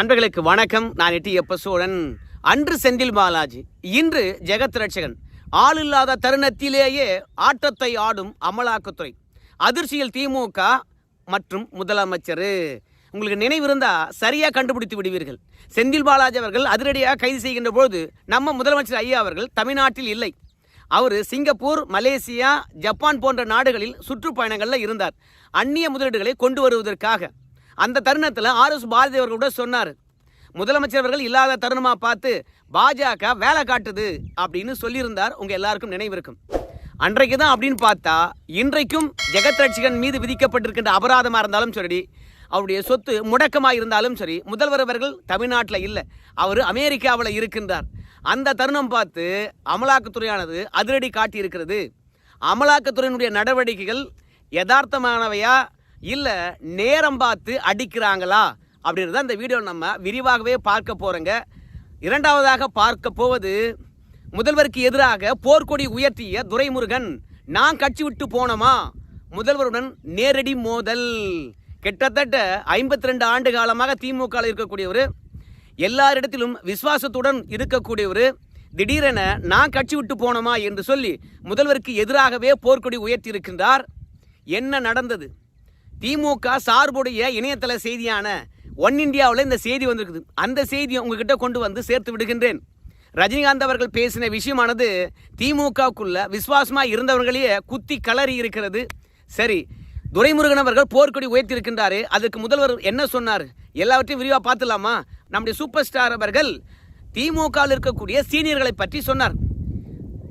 நண்பர்களுக்கு வணக்கம். நான் எட்டி எப்ப சோழன் அன்று செந்தில் பாலாஜி இன்று ஜெகத் ரட்சகன். ஆள் இல்லாத தருணத்திலேயே ஆட்டத்தை ஆடும் அமலாக்கத்துறை. அதிர்ச்சியில் திமுக மற்றும் முதலமைச்சர். உங்களுக்கு நினைவிருந்தா சரியாக கண்டுபிடித்து விடுவீர்கள். செந்தில் பாலாஜி அவர்கள் அதிரடியாக கைது செய்கின்ற பொழுது நம்ம முதலமைச்சர் ஐயா அவர்கள் தமிழ்நாட்டில் இல்லை. அவர் சிங்கப்பூர் மலேசியா ஜப்பான் போன்ற நாடுகளில் சுற்றுப்பயணங்களில் இருந்தார். அந்நிய முதலீடுகளை கொண்டு வருவதற்காக. அந்த தருணத்தில் ஆர் எஸ் பாரதி அவர்கள் கூட சொன்னார். முதலமைச்சர் அவர்கள் இல்லாத தருணமாக பார்த்து பாஜக வேலை காட்டுது அப்படின்னு சொல்லியிருந்தார். உங்கள் எல்லாருக்கும் நினைவிருக்கும் அன்றைக்கு தான் அப்படின்னு பார்த்தா இன்றைக்கும் ஜெகத் ரட்சிகன் மீது விதிக்கப்பட்டிருக்கின்ற அபராதமாக இருந்தாலும் சரி அவருடைய சொத்து முடக்கமாக இருந்தாலும் சரி முதல்வர் அவர்கள் தமிழ்நாட்டில் இல்லை அவர் அமெரிக்காவில் இருக்கின்றார். அந்த தருணம் பார்த்து அமலாக்கத்துறையானது அதிரடி காட்டியிருக்கிறது. அமலாக்கத்துறையினுடைய நடவடிக்கைகள் யதார்த்தமானவையா இல்லை நேரம் பார்த்து அடிக்கிறாங்களா? அப்படின்றத அந்த வீடியோ நம்ம விரிவாகவே பார்க்க போகிறோங்க இரண்டாவதாக பார்க்க போவது முதல்வருக்கு எதிராக போர்க்கொடி உயர்த்திய துரைமுருகன் நான் கட்சி விட்டு போனோமா? முதல்வருடன் நேரடி மோதல். கிட்டத்தட்ட ஐம்பத்தி ரெண்டு ஆண்டு காலமாக திமுக இருக்கக்கூடியவர் எல்லாரிடத்திலும் விசுவாசத்துடன் இருக்கக்கூடியவர் திடீரென நான் கட்சி விட்டு போனோமா? என்று சொல்லி முதல்வருக்கு எதிராகவே போர்க்கொடி உயர்த்தி இருக்கின்றார் என்ன நடந்தது? திமுக சார்புடைய இணையதள செய்தியான ஒன் இந்தியாவில் இந்த செய்தி வந்திருக்குது. அந்த செய்தியை உங்ககிட்ட கொண்டு வந்து சேர்த்து விடுகின்றேன். ரஜினிகாந்த் அவர்கள் பேசின விஷயமானது திமுகவுக்குள்ள விசுவாசமாக இருந்தவர்களையே குத்தி கலறி இருக்கிறது. சரி துரைமுருகன் அவர்கள் போர்க்கொடி உயர்த்தியிருக்கின்றாரு அதுக்கு முதல்வர் என்ன சொன்னார்? எல்லாவற்றையும் விரிவாக பார்த்துலாமா நம்முடைய சூப்பர் ஸ்டார் அவர்கள் திமுகவில் இருக்கக்கூடிய சீனியர்களை பற்றி சொன்னார்.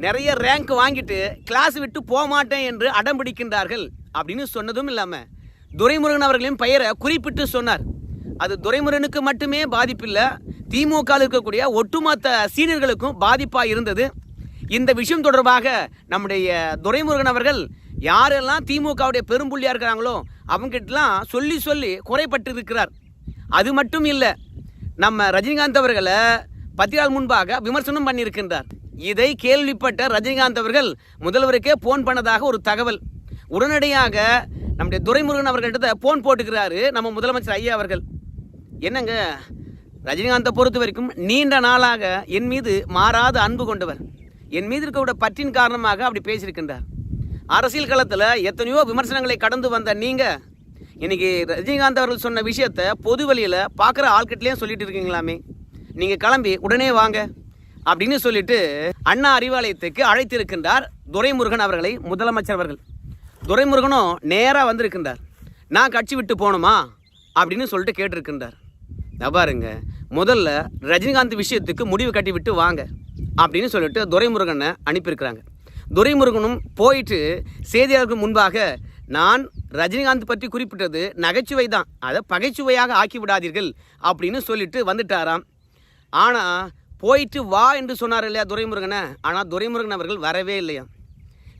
நிறைய ரேங்க் வாங்கிட்டு கிளாஸ் விட்டு போக மாட்டேன் என்று அடம் பிடிக்கின்றார்கள் அப்படின்னு சொன்னதும் இல்லாமல் துரைமுருகன் அவர்களின் பெயரை குறிப்பிட்டு சொன்னார். அது துரைமுருகனுக்கு மட்டுமே பாதிப்பில்லை திமுகவில் இருக்கக்கூடிய ஒட்டுமொத்த சீனியர்களுக்கும் பாதிப்பாக இருந்தது. இந்த விஷயம் தொடர்பாக நம்முடைய துரைமுருகன் அவர்கள் யாரெல்லாம் திமுகவுடைய பெரும்புள்ளியாக இருக்கிறாங்களோ அவங்ககிட்டலாம் சொல்லி சொல்லி குறைப்பட்டு இருக்கிறார் அது மட்டும் இல்லை நம்ம ரஜினிகாந்த் அவர்களை பத்து நாள் முன்பாக விமர்சனம் பண்ணியிருக்கின்றார். இதை கேள்விப்பட்ட ரஜினிகாந்த் அவர்கள் முதல்வருக்கே போன் பண்ணதாக ஒரு தகவல். உடனடியாக நம்முடைய துரைமுருகன் அவர்கள்ட்ட போன் போட்டுக்கிறாரு. நம்ம முதலமைச்சர் ஐயா அவர்கள். என்னங்க? ரஜினிகாந்தை பொறுத்த வரைக்கும் நீண்ட நாளாக என் மீது மாறாத அன்பு கொண்டவர். என் மீது இருக்கக்கூடிய பற்றின் காரணமாக அப்படி பேசியிருக்கின்றார். அரசியல் களத்தில் எத்தனையோ விமர்சனங்களை கடந்து வந்த நீங்கள் இன்னைக்கு ரஜினிகாந்த் அவர்கள் சொன்ன விஷயத்த பொது வழியில் பார்க்குற ஆள்கிட்டலேயும் சொல்லிட்டு இருக்கீங்களாமே. நீங்கள் கிளம்பி உடனே வாங்க அப்படின்னு சொல்லிட்டு அண்ணா அறிவாலயத்துக்கு அழைத்திருக்கின்றார் துரைமுருகன் அவர்களை முதலமைச்சர் அவர்கள். துரைமுருகனும் நேராக வந்திருக்கின்றார். நான் கட்சி விட்டு போகணுமா? அப்படின்னு சொல்லிட்டு கேட்டிருக்கின்றார். இதோ பாருங்க முதல்ல ரஜினிகாந்த் விஷயத்துக்கு முடிவு கட்டி விட்டு வாங்க அப்படின்னு சொல்லிட்டு துரைமுருகனை அனுப்பியிருக்கிறாங்க. துரைமுருகனும் போயிட்டு செய்தியாளருக்கு முன்பாக நான் ரஜினிகாந்த் பற்றி குறிப்பிட்டது நகைச்சுவை தான். அதை பகைச்சுவையாக ஆக்கி விடாதீர்கள் அப்படின்னு சொல்லிட்டு வந்துட்டாராம். ஆனால் போயிட்டு வா என்று சொன்னார் இல்லையா துரைமுருகனை? ஆனால் துரைமுருகன் அவர்கள் வரவே இல்லையா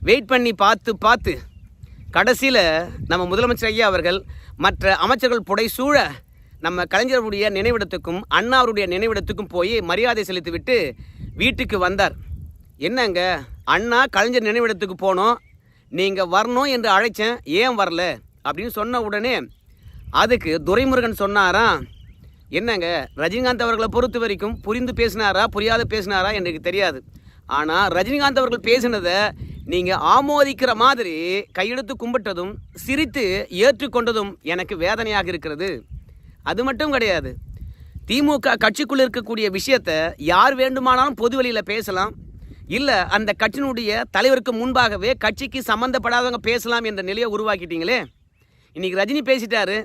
வெயிட் பண்ணி பார்த்து பார்த்து. கடைசியில் நம்ம முதலமைச்சர் ஐயா அவர்கள் மற்ற அமைச்சர்கள் புடைசூழ நம்ம கலைஞருடைய நினைவிடத்துக்கும் அண்ணாவருடைய நினைவிடத்துக்கும் போய் மரியாதை செலுத்திவிட்டு வீட்டுக்கு வந்தார். என்னங்க? அண்ணா கலைஞர் நினைவிடத்துக்கு போனோம். நீங்கள் வரணும் என்று அழைச்சேன். ஏன் வரல? அப்படின்னு சொன்ன உடனே அதுக்கு துரைமுருகன் சொன்னாராம் என்னங்க? ரஜினிகாந்த் அவர்களை பொறுத்த வரைக்கும் புரிந்து பேசினாரா புரியாத பேசினாரா? எனக்கு தெரியாது. ஆனால் ரஜினிகாந்த் அவர்கள் பேசினதை நீங்கள் ஆமோதிக்கிற மாதிரி கையெடுத்து கும்பிட்டதும் சிரித்து ஏற்றுக்கொண்டதும் எனக்கு வேதனையாக இருக்கிறது. அது மட்டும் கிடையாது. திமுக கட்சிக்குள்ளே இருக்கக்கூடிய விஷயத்தை யார் வேண்டுமானாலும் பொது வெளியில் பேசலாம். இல்லை அந்த கட்சியினுடைய தலைவருக்கு முன்பாகவே கட்சிக்கு சம்மந்தப்படாதவங்க பேசலாம் என்ற நிலையை உருவாக்கிட்டீங்களே. இன்றைக்கி ரஜினி பேசிட்டாரு.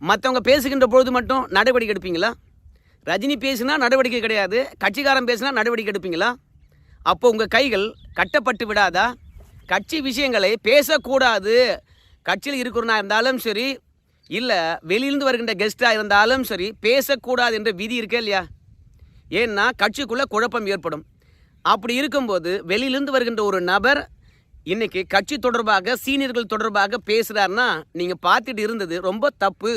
மற்றவங்க பேசுகின்ற பொழுது மட்டும் நடவடிக்கை எடுப்பீங்களா? ரஜினி பேசுனா நடவடிக்கை கிடையாது. கட்சிக்காரன் பேசினா நடவடிக்கை எடுப்பீங்களா? அப்போ உங்கள் கைகள் கட்டப்பட்டு விடாதா? கட்சி விஷயங்களை பேசக்கூடாது. கட்சியில் இருக்கிறனா இருந்தாலும் சரி இல்லை வெளியிலிருந்து வருகின்ற கெஸ்ட்டாக இருந்தாலும் சரி பேசக்கூடாது என்ற விதி இருக்கே இல்லையா? ஏன்னா கட்சிக்குள்ளே குழப்பம் ஏற்படும். அப்படி இருக்கும்போது வெளியிலிருந்து வருகின்ற ஒரு நபர் இன்றைக்கி கட்சி தொடர்பாக சீனியர்கள் தொடர்பாக பேசுகிறாருன்னா நீங்கள் பார்த்துட்டு இருந்தது ரொம்ப தப்பு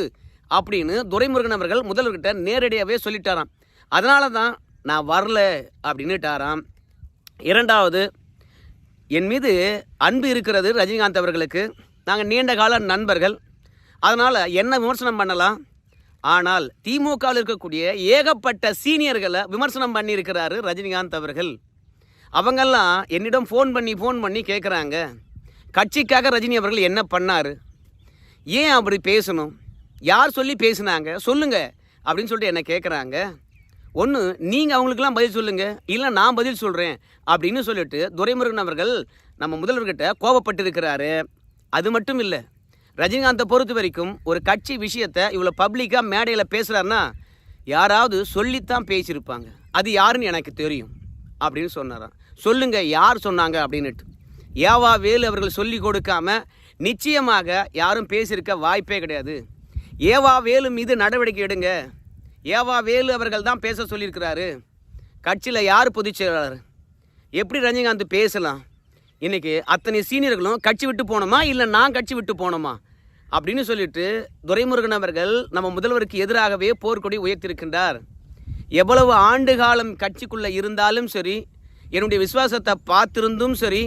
அப்படின்னு துரைமுருகன் அவர்கள் முதல்வர்கிட்ட நேரடியாகவே சொல்லிட்டாராம். அதனால தான் நான் வரல அப்படின்னுட்டாராம். இரண்டாவது என் மீது அன்பு இருக்கிறது ரஜினிகாந்த் அவர்களுக்கு. நாங்கள் நீண்ட கால நண்பர்கள். அதனால் என்ன விமர்சனம் பண்ணலாம்? ஆனால் திமுகவில் இருக்கக்கூடிய ஏகப்பட்ட சீனியர்களை விமர்சனம் பண்ணியிருக்கிறாரு ரஜினிகாந்த் அவர்கள். அவங்கெல்லாம் என்னிடம் ஃபோன் பண்ணி ஃபோன் பண்ணி கேட்குறாங்க கட்சிக்காக ரஜினி அவர்கள் என்ன பண்ணார்? ஏன் அப்படி பேசணும்? யார் சொல்லி பேசுனாங்க? சொல்லுங்கள் அப்படின்னு சொல்லிட்டு என்னை கேட்குறாங்க ஒன்று நீங்கள் அவங்களுக்கெல்லாம் பதில் சொல்லுங்கள் இல்லை நான் பதில் சொல்கிறேன் அப்படின்னு சொல்லிட்டு துரைமுருகன் அவர்கள் நம்ம முதல்வர்கிட்ட கோபப்பட்டிருக்கிறாரு. அது மட்டும் இல்லை ரஜினிகாந்தை பொறுத்த வரைக்கும் ஒரு கட்சி விஷயத்தை இவ்வளோ பப்ளிக்காக மேடையில் பேசுகிறாருன்னா யாராவது சொல்லித்தான் பேசியிருப்பாங்க. அது யாருன்னு எனக்கு தெரியும் அப்படின்னு சொன்னாராம். சொல்லுங்கள் யார் சொன்னாங்க அப்படின்னுட்டு. ஏவா வேலு அவர்கள் சொல்லி கொடுக்காம நிச்சயமாக யாரும் பேசியிருக்க வாய்ப்பே கிடையாது. ஏவா வேலு மீது நடவடிக்கை எடுங்க. ஏவா வேலு அவர்கள் தான் பேச சொல்லியிருக்கிறாரு. கட்சியில் யார் பொதுச் செயலாளர் எப்படி ரஜினிகாந்த் பேசலாம்? இன்றைக்கி அத்தனை சீனியர்களும் கட்சி விட்டு போனோமா? இல்லை நான் கட்சி விட்டு போனோமா? அப்படின்னு சொல்லிட்டு துரைமுருகன் அவர்கள் நம்ம முதல்வருக்கு எதிராகவே போர்க்கொடி உயர்த்தியிருக்கின்றார். எவ்வளவு ஆண்டு காலம் கட்சிக்குள்ளே இருந்தாலும் சரி என்னுடைய விசுவாசத்தை பார்த்திருந்தும் சரி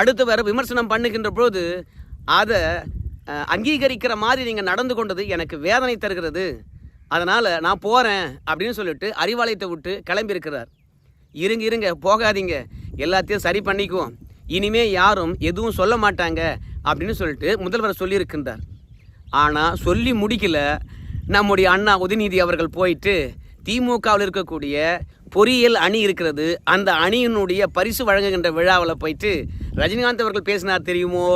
அடுத்து வர விமர்சனம் பண்ணுகின்ற பொழுது அதை அங்கீகரிக்கிற மாதிரி நீங்கள் நடந்து கொண்டது எனக்கு வேதனை தருகிறது. அதனால் நான் போகிறேன் அப்படின்னு சொல்லிட்டு அறிவாலயத்தை விட்டு கிளம்பியிருக்கிறார். இருங்க இருங்க போகாதீங்க. எல்லாத்தையும் சரி பண்ணிக்குவோம். இனிமே யாரும் எதுவும் சொல்ல மாட்டாங்க அப்படின்னு சொல்லிட்டு முதல்வர் சொல்லியிருக்கின்றார். ஆனால் சொல்லி முடிக்கல. நம்முடைய அண்ணா உதயநிதி அவர்கள் போயிட்டு திமுகவில் இருக்கக்கூடிய பொறியியல் அணி இருக்கிறது அந்த அணியினுடைய பரிசு வழங்குகின்ற விழாவில் போயிட்டு ரஜினிகாந்த் அவர்கள் பேசினார் தெரியுமோ?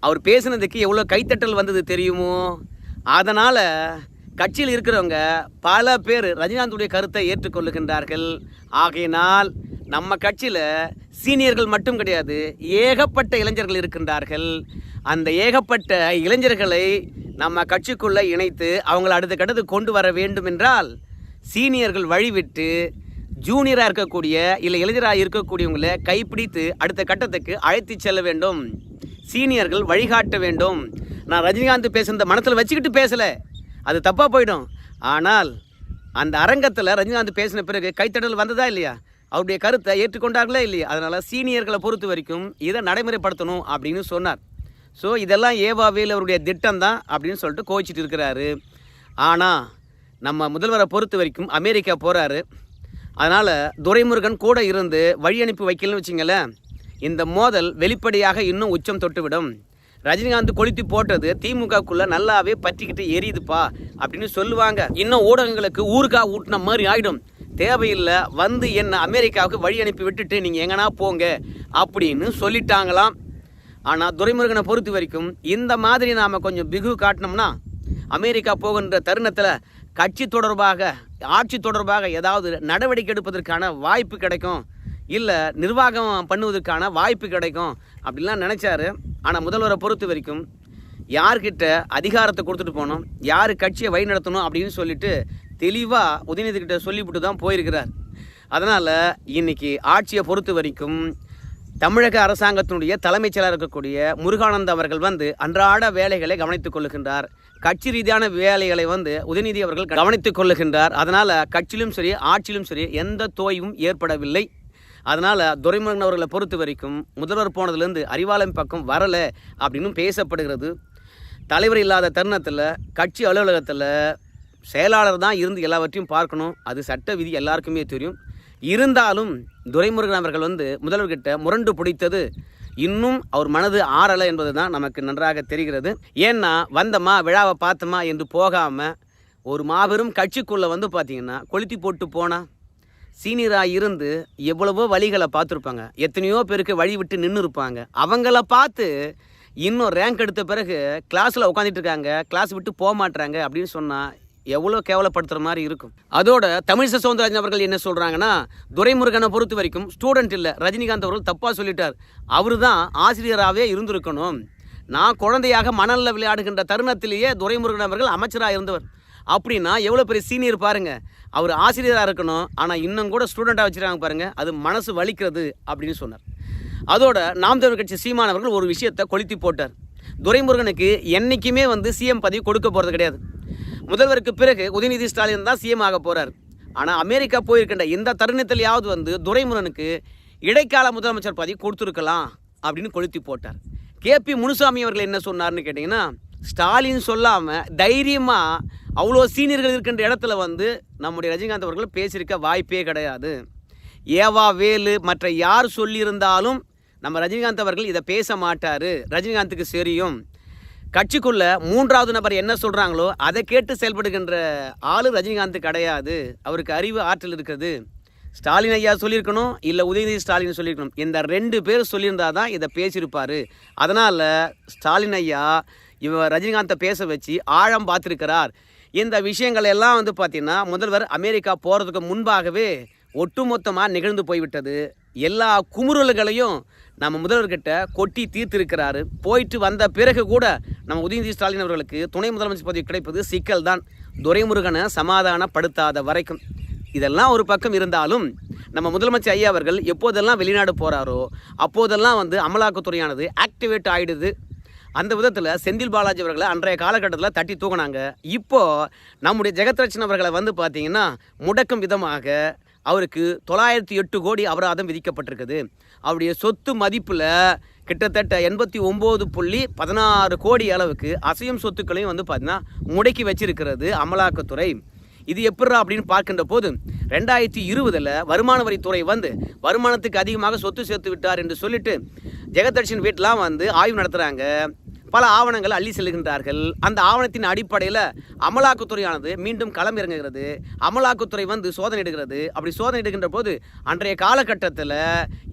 அவர் பேசுனதுக்கு எவ்வளோ கைத்தட்டல் வந்தது தெரியுமோ? அதனால் கட்சியில் இருக்கிறவங்க பல பேர் ரஜினிகாந்துடைய கருத்தை ஏற்றுக்கொள்ளுகின்றார்கள். ஆகையினால் நம்ம கட்சியில் சீனியர்கள் மட்டும் கிடையாது ஏகப்பட்ட இளைஞர்கள் இருக்கின்றார்கள். அந்த ஏகப்பட்ட இளைஞர்களை நம்ம கட்சிக்குள்ளே இணைத்து அவங்களை அடுத்த கட்டத்துக்கு கொண்டு வர வேண்டும் என்றால் சீனியர்கள் வழிவிட்டு ஜூனியராக இருக்கக்கூடிய இல்லை இளைஞராக இருக்கக்கூடியவங்களை கைப்பிடித்து அடுத்த கட்டத்துக்கு அழைத்து செல்ல வேண்டும். சீனியர்கள் வழிகாட்ட வேண்டும். நான் ரஜினிகாந்த் பேசுகிறத மனத்தில் வச்சுக்கிட்டு பேசலை. அது தப்பாக போயிடும். ஆனால் அந்த அரங்கத்தில் ரஜினிகாந்த் பேசின பிறகு கைத்தடல் வந்ததா இல்லையா? அவருடைய கருத்தை ஏற்றுக்கொண்டார்களே இல்லையா? அதனால் சீனியர்களை பொறுத்த வரைக்கும் இதை நடைமுறைப்படுத்தணும் அப்படின்னு சொன்னார். ஸோ இதெல்லாம் ஏவாவேல் அவருடைய திட்டம் தான் அப்படின்னு சொல்லிட்டு கோச்சிட்டு இருக்கிறாரு. ஆனால் நம்ம முதல்வரை பொறுத்த வரைக்கும் அமெரிக்கா போகிறாரு அதனால் துரைமுருகன் கூட இருந்து வழி அனுப்பி வைக்கலன்னு வச்சிங்களேன் இந்த மோதல் வெளிப்படையாக இன்னும் உச்சம் தொட்டுவிடும். ரஜினிகாந்த் கொளுத்தி போட்டது திமுகக்குள்ள நல்லாவே பற்றிக்கிட்டு எரியுதுப்பா அப்படின்னு சொல்லுவாங்க. இன்னும் ஊடகங்களுக்கு ஊருக்கா ஊட்டின மாதிரி ஆயிடும். தேவையில்லை வந்து என்ன அமெரிக்காவுக்கு வழி அனுப்பி விட்டுட்டு நீங்கள் எங்கன்னா போங்க அப்படின்னு சொல்லிட்டாங்களாம். ஆனால் துரைமுருகனை பொறுத்த வரைக்கும் இந்த மாதிரி நாம் கொஞ்சம் பிகு காட்டினோம்னா அமெரிக்கா போகின்ற தருணத்தில் கட்சி தொடர்பாக ஆட்சி தொடர்பாக ஏதாவது நடவடிக்கை எடுப்பதற்கான வாய்ப்பு கிடைக்கும். இல்லை நிர்வாகம் பண்ணுவதற்கான வாய்ப்பு கிடைக்கும். அப்படிலாம் நினச்சாரு. ஆனால் முதல்வரை பொறுத்த வரைக்கும் யார்கிட்ட அதிகாரத்தை கொடுத்துட்டு போகணும் யார் கட்சியை வழி நடத்தணும் அப்படின்னு சொல்லிட்டு தெளிவாக உதயநிதிக்கிட்ட சொல்லிவிட்டு தான் போயிருக்கிறார். அதனால் இன்னைக்கு ஆட்சியை பொறுத்த வரைக்கும் தமிழக அரசாங்கத்தினுடைய தலைமைச் செயலர் இருக்கக்கூடிய முருகானந்த் அவர்கள் வந்து அன்றாட வேலைகளை கவனித்துக் கொள்ளுகின்றார். கட்சி ரீதியான வேலைகளை வந்து உதயநிதி அவர்கள் கவனித்துக் கொள்ளுகின்றார். அதனால் கட்சியிலும் சரி ஆட்சியிலும் சரி எந்த தோய்வும் ஏற்படவில்லை. அதனால் துரைமுருகன் அவர்களை பொறுத்த வரைக்கும் முதல்வர் போனதுலேருந்து அறிவாலயம் பக்கம் வரலை அப்படின்னு பேசப்படுகிறது. தலைவர் இல்லாத தருணத்தில் கட்சி அலுவலகத்தில் செயலாளர் தான் இருந்து எல்லாவற்றையும் பார்க்கணும். அது சட்ட விதி எல்லாருக்குமே தெரியும். இருந்தாலும் துரைமுருகன் அவர்கள் வந்து முதல்வர்கிட்ட முரண்டு பிடித்தது இன்னும் அவர் மனது ஆறலை என்பது தான் நமக்கு நன்றாக தெரிகிறது. ஏன்னா வந்தமா விழாவை பார்த்தோமா என்று போகாமல் ஒரு மாபெரும் கட்சிக்குள்ளே வந்து பார்த்திங்கன்னா கொளுத்தி போட்டு போனால் சீனியராக இருந்து எவ்வளவோ வழிகளை பார்த்துருப்பாங்க. எத்தனையோ பேருக்கு வழி விட்டு நின்று இருப்பாங்க அவங்கள பார்த்து இன்னும் ரேங்க் எடுத்த பிறகு கிளாஸில் உட்காந்துட்டு இருக்காங்க கிளாஸ் விட்டு போக மாட்டுறாங்க அப்படின்னு சொன்னால் எவ்வளோ கேவலப்படுத்துகிற மாதிரி இருக்கும். அதோட தமிழிசை சவுந்தரராஜன் அவர்கள் என்ன சொல்கிறாங்கன்னா துரைமுருகனை பொறுத்த வரைக்கும் ஸ்டூடெண்ட் இல்லை. ரஜினிகாந்த் அவர்கள் தப்பாக சொல்லிட்டார். அவர் தான் ஆசிரியராகவே இருந்திருக்கணும். நான் குழந்தையாக மணலில் விளையாடுகின்ற தருணத்திலேயே துரைமுருகன் அவர்கள் அமைச்சராக இருந்தவர். அப்படின்னா எவ்வளோ பெரிய சீனியர் பாருங்கள் அவர் ஆசிரியராக இருக்கணும் ஆனால் இன்னும் கூட ஸ்டூடெண்ட்டாக வச்சுருக்காங்க பாருங்கள் அது மனசு வலிக்கிறது அப்படின்னு சொன்னார். அதோட நாம் தமிழ் கட்சி சீமான் அவர்கள் ஒரு விஷயத்தை கொளுத்தி போட்டார். துரைமுருகனுக்கு என்றைக்குமே வந்து சிஎம் பதவி கொடுக்க போகிறது கிடையாது. முதல்வருக்கு பிறகு உதயநிதி ஸ்டாலின் தான் சிஎம் ஆக போகிறார் ஆனால் அமெரிக்கா போயிருக்கின்ற இந்த தருணத்திலேயாவது வந்து துரைமுருகனுக்கு இடைக்கால முதலமைச்சர் பதவி கொடுத்துருக்கலாம் அப்படின்னு கொளுத்தி போட்டார். கேபி முனுசாமி அவர்கள் என்ன சொன்னார்னு கேட்டிங்கன்னா ஸ்டாலின் சொல்லாமல் தைரியமாக அவ்வளோ சீனியர்கள் இருக்கின்ற இடத்துல வந்து நம்முடைய ரஜினிகாந்த் அவர்கள் பேசியிருக்க வாய்ப்பே கிடையாது. ஏவா வேலு மற்ற யார் சொல்லியிருந்தாலும் நம்ம ரஜினிகாந்த் அவர்கள் இதை பேச மாட்டார். ரஜினிகாந்துக்கு சரியும் கட்சிக்குள்ள மூன்றாவது நபர் என்ன சொல்கிறாங்களோ அதை கேட்டு செயல்படுகின்ற ஆளு ரஜினிகாந்த் கிடையாது. அவருக்கு அறிவு ஆற்றல் இருக்குது ஸ்டாலின் ஐயா சொல்லியிருக்கணும் இல்லை உதயநிதி ஸ்டாலின் சொல்லியிருக்கணும். இந்த ரெண்டு பேர் சொல்லியிருந்தா தான் இதை பேசியிருப்பார். அதனால் ஸ்டாலின் ஐயா இவ ரஜினிகாந்தை பேச வச்சு ஆழம் பார்த்துருக்கிறார். இந்த விஷயங்கள் எல்லாம் வந்து பார்த்திங்கன்னா முதல்வர் அமெரிக்கா போகிறதுக்கு முன்பாகவே ஒட்டுமொத்தமாக நிகழ்ந்து போய்விட்டது. எல்லா குமுறல்களையும் நம்ம முதல்வர்கிட்ட கொட்டி தீர்த்திருக்கிறாரு. போயிட்டு வந்த பிறகு கூட நம்ம உதயநிதி ஸ்டாலின் அவர்களுக்கு துணை முதலமைச்சர் பதவி கிடைப்பது சிக்கல் தான். துரைமுருகனை சமாதானப்படுத்தாத வரைக்கும். இதெல்லாம் ஒரு பக்கம் இருந்தாலும் நம்ம முதலமைச்சர் ஐயா அவர்கள் எப்போதெல்லாம் வெளிநாடு போகிறாரோ அப்போதெல்லாம் வந்து அமலாக்கத்துறையானது ஆக்டிவேட் ஆகிடுது அந்த விதத்தில் செந்தில் பாலாஜி அவர்களை அன்றைய காலகட்டத்தில் தட்டி தூக்குனாங்க. இப்போது நம்முடைய ஜெகத்ரட்சன் அவர்களை வந்து பார்த்தீங்கன்னா முடக்கும் விதமாக அவருக்கு தொள்ளாயிரத்தி எட்டு கோடி அபராதம் விதிக்கப்பட்டிருக்குது. அவருடைய சொத்து மதிப்பில் கிட்டத்தட்ட எண்பத்தி ஒம்பது புள்ளி பதினாறு கோடி அளவுக்கு அசையும் சொத்துக்களையும் வந்து பார்த்தீங்கன்னா முடக்கி வச்சிருக்கிறது அமலாக்கத்துறை. இது எப்படா அப்படின்னு பார்க்கின்ற போது ரெண்டாயிரத்தி இருபதில் வருமான வரித்துறை வந்து வருமானத்துக்கு அதிகமாக சொத்து சேர்த்து விட்டார் என்று சொல்லிட்டு ஜெகதர்ஷன் வீட்டெலாம் வந்து ஆய்வு நடத்துகிறாங்க பல ஆவணங்கள் அள்ளி செல்கின்றார்கள். அந்த ஆவணத்தின் அடிப்படையில் அமலாக்கத்துறையானது மீண்டும் களமிறங்குகிறது அமலாக்கத்துறை வந்து சோதனை எடுக்கிறது. அப்படி சோதனை எடுக்கின்ற போது அன்றைய காலகட்டத்தில்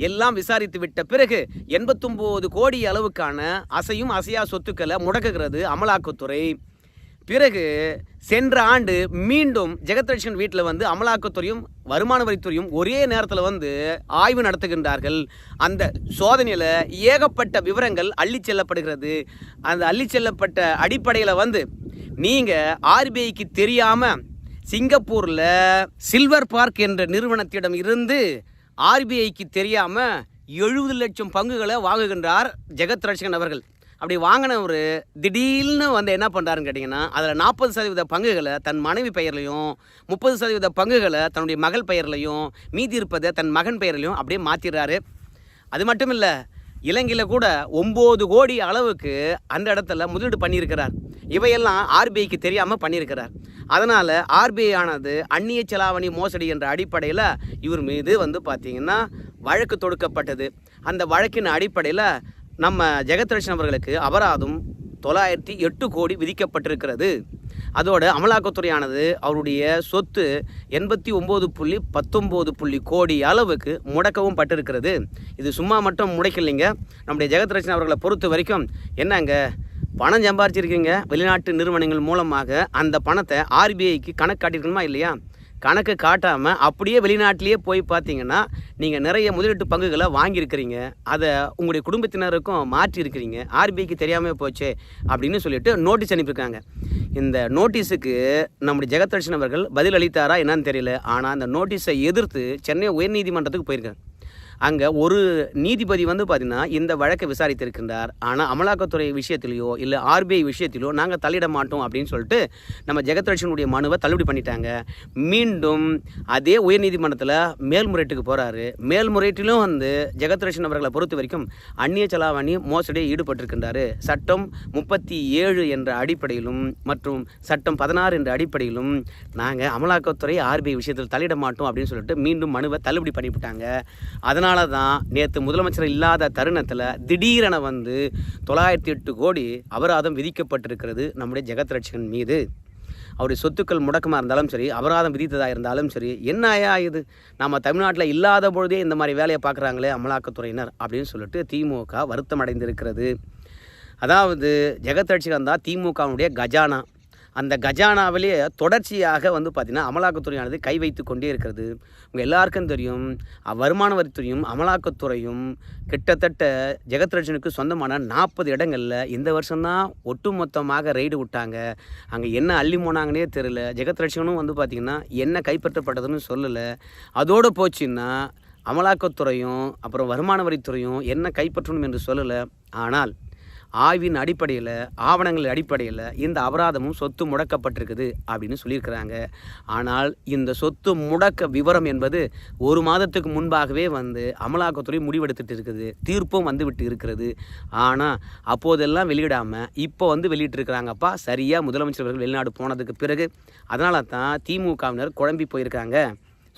எல்லாம் விசாரித்து விட்ட பிறகு எண்பத்தொம்போது கோடி அளவுக்கான அசையும் அசையா சொத்துக்களை முடக்குகிறது அமலாக்கத்துறை. பிறகு சென்ற ஆண்டு மீண்டும் ஜெகத்ரட்சன் வீட்டில் வந்து அமலாக்கத்துறையும் வருமான வரித்துறையும் ஒரே நேரத்தில் வந்து ஆய்வு நடத்துகின்றார்கள். அந்த சோதனையில் ஏகப்பட்ட விவரங்கள் அள்ளி செல்லப்படுகிறது. அந்த அள்ளி செல்லப்பட்ட அடிப்படையில் வந்து நீங்கள் ஆர்பிஐக்கு தெரியாமல் சிங்கப்பூரில் சில்வர் பார்க் என்ற நிறுவனத்திடம் இருந்து ஆர்பிஐக்கு தெரியாமல் எழுபது லட்சம் பங்குகளை வாங்குகின்றார் ஜெகத் ரட்சகன் அவர்கள். அப்படி வாங்கினவர் திடீர்னு வந்து என்ன பண்ணுறாருன்னு கேட்டிங்கன்னா அதில் நாற்பது சதவீத பங்குகளை தன் மனைவி பெயர்லையும் முப்பது சதவீத பங்குகளை தன்னுடைய மகள் பெயர்லையும் மீதி இருப்பதை தன் மகன் பெயர்லையும் அப்படியே மாற்றிடுறாரு அது மட்டும் இல்லை இலங்கையில் கூட ஒம்பது கோடி அளவுக்கு அந்த இடத்துல முதலீடு பண்ணியிருக்கிறார். இவையெல்லாம் ஆர்பிஐக்கு தெரியாமல் பண்ணியிருக்கிறார். அதனால் ஆர்பிஐ ஆனது அந்நிய செலாவணி மோசடி என்ற அடிப்படையில் இவர் மீது வந்து பார்த்திங்கன்னா வழக்கு தொடுக்கப்பட்டது. அந்த வழக்கின் அடிப்படையில் நம்ம ஜெகத்ரட்சன் அவர்களுக்கு அபராதம் தொள்ளாயிரத்தி எட்டு கோடி விதிக்கப்பட்டிருக்கிறது. அதோட அமலாக்கத்துறையானது அவருடைய சொத்து எண்பத்தி ஒம்பது புள்ளி பத்தொம்போது புள்ளி கோடி அளவுக்கு முடக்கவும் பட்டிருக்கிறது. இது சும்மா மட்டும் முடைக்கலைங்க. நம்முடைய ஜெகத்ரட்சன் அவர்களை பொறுத்த வரைக்கும் என்னங்க? பணம் சம்பாரிச்சிருக்கீங்க. வெளிநாட்டு நிறுவனங்கள் மூலமாக அந்த பணத்தை ஆர்பிஐக்கு கணக்கு காட்டியிருக்கணுமா இல்லையா? கணக்கு காட்டாமல் அப்படியே வெளிநாட்டிலேயே போய் பார்த்தீங்கன்னா நீங்கள் நிறைய முதலீட்டு பங்குகளை வாங்கியிருக்கிறீங்க. அதை உங்களுடைய குடும்பத்தினருக்கும் மாற்றி இருக்கிறீங்க ஆர்பிஐக்கு தெரியாமல் போச்சே அப்படின்னு சொல்லிட்டு நோட்டீஸ் அனுப்பியிருக்காங்க. இந்த நோட்டீஸுக்கு நம்முடைய ஜெகதர்ஷன் அவர்கள் பதில் அளித்தாரா என்னன்னு தெரியல. ஆனால் அந்த நோட்டீஸை எதிர்த்து சென்னை உயர்நீதிமன்றத்துக்கு போயிருக்காங்க. அங்கே ஒரு நீதிபதி வந்து பார்த்திங்கன்னா இந்த வழக்கை விசாரித்திருக்கின்றார். ஆனால் அமலாக்கத்துறை விஷயத்திலையோ இல்லை ஆர்பிஐ விஷயத்திலோ நாங்கள் தலையிட மாட்டோம் அப்படின்னு சொல்லிட்டு நம்ம ஜெகத்ரட்சனுடைய மனுவை தள்ளுபடி பண்ணிட்டாங்க. மீண்டும் அதே உயர்நீதிமன்றத்தில் மேல்முறையீட்டுக்கு போகிறாரு மேல்முறையீட்டிலும் வந்து ஜெகத்ரட்சன் அவர்களை பொறுத்த வரைக்கும் அந்நிய செலாவணி மோசடியை ஈடுபட்டிருக்கின்றாரு. சட்டம் முப்பத்தி ஏழு என்ற அடிப்படையிலும் மற்றும் சட்டம் பதினாறு என்ற அடிப்படையிலும் நாங்கள் அமலாக்கத்துறை ஆர்பிஐ விஷயத்தில் தலையிட மாட்டோம் அப்படின்னு சொல்லிட்டு மீண்டும் மனுவை தள்ளுபடி பண்ணிவிட்டாங்க. அதனால் அதனால தான் நேற்று முதலமைச்சர் இல்லாத தருணத்தில் திடீரென வந்து தொள்ளாயிரத்தி எட்டு கோடி அபராதம் விதிக்கப்பட்டிருக்கிறது நம்முடைய ஜெகத் ரட்சகன் மீது. அவருடைய சொத்துக்கள் முடக்கமாக இருந்தாலும் சரி அபராதம் விதித்ததாக இருந்தாலும் சரி என்ன ஆயா இது? நம்ம தமிழ்நாட்டில் இல்லாத பொழுதே இந்த மாதிரி வேலையை பார்க்குறாங்களே அமலாக்கத்துறையினர் அப்படின்னு சொல்லிட்டு திமுக வருத்தம் அடைந்திருக்கிறது அதாவது ஜெகத் ரட்சகன் தான் திமுகவுடைய கஜானா. அந்த கஜானாவிலேயே தொடர்ச்சியாக வந்து பார்த்திங்கன்னா அமலாக்கத்துறையானது கை வைத்து கொண்டே இருக்கிறது. உங்கள் எல்லாருக்கும் தெரியும். வருமான வரித்துறையும் அமலாக்கத்துறையும் கிட்டத்தட்ட ஜெகத்ரட்சனுக்கு சொந்தமான நாற்பது இடங்களில் இந்த வருஷம்தான் ஒட்டுமொத்தமாக ரெய்டு விட்டாங்க. அங்கே என்ன அள்ளி போனாங்கன்னே தெரில ஜெகத்ரட்சனும் வந்து பார்த்திங்கன்னா என்ன கைப்பற்றப்பட்டதுன்னு சொல்லலை. அதோடு போச்சுன்னா அமலாக்கத்துறையும் அப்புறம் வருமான வரித்துறையும் என்ன கைப்பற்றணும் என்று சொல்லலை. ஆனால் ஆய்வின் அடிப்படையில் ஆவணங்கள் அடிப்படையில் இந்த அபராதமும் சொத்து முடக்கப்பட்டிருக்குது அப்படின்னு சொல்லியிருக்கிறாங்க. ஆனால் இந்த சொத்து முடக்க விவரம் என்பது ஒரு மாதத்துக்கு முன்பாகவே வந்து அமலாக்கத்துறை முடிவெடுத்துட்டு இருக்குது. தீர்ப்பும் வந்துவிட்டு இருக்கிறது. ஆனால் அப்போதெல்லாம் வெளியிடாமல் இப்போ வந்து வெளியிட்டிருக்கிறாங்கப்பா. சரியாக முதலமைச்சர் அவர்கள் வெளிநாடு போனதுக்கு பிறகு அதனால தான் திமுகவினர் குழம்பி போயிருக்காங்க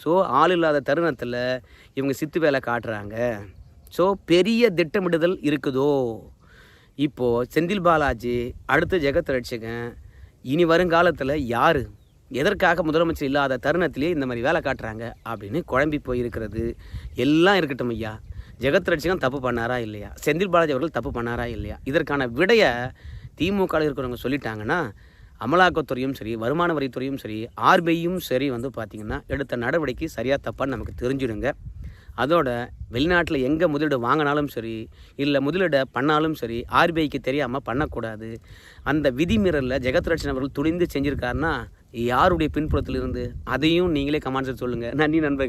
ஸோ ஆள் இல்லாத தருணத்தில் இவங்க சித்து வேலை காட்டுறாங்க. ஸோ பெரிய திட்டமிடுதல் இருக்குதோ? இப்போது செந்தில் பாலாஜி அடுத்து ஜெகத் ரட்சகன் இனி வருங்காலத்தில் யார்? எதற்காக முதலமைச்சர் இல்லாத தருணத்திலே இந்த மாதிரி வேலை காட்டுறாங்க அப்படின்னு குழம்பி போயிருக்கிறது. எல்லாம் இருக்கட்டும் ஐயா. ஜெகத் ரட்சகன் தப்பு பண்ணாரா இல்லையா? செந்தில் பாலாஜி அவர்கள் தப்பு பண்ணாரா இல்லையா? இதற்கான விடையை திமுக இருக்கிறவங்க சொல்லிட்டாங்கன்னா அமலாக்கத்துறையும் சரி வருமான வரித்துறையும் சரி ஆர்பிஐயும் சரி வந்து பார்த்திங்கன்னா எடுத்த நடவடிக்கை சரியாக தப்பான்னு நமக்கு தெரிஞ்சிடுங்க. அதோட வெளிநாட்டில் எங்கே முதலீடு வாங்கினாலும் சரி இல்லை முதலீடை பண்ணாலும் சரி ஆர்பிஐக்கு தெரியாமல் பண்ணக்கூடாது. அந்த விதிமீறலில் ஜெகத்ரட்சன் அவர்கள் துணிந்து செஞ்சுருக்காருன்னா யாருடைய பின்புறத்தில் இருந்து அதையும் நீங்களே கமெண்ட்ஸில் சொல்லுங்கள் நன்றி நண்பர்கள்.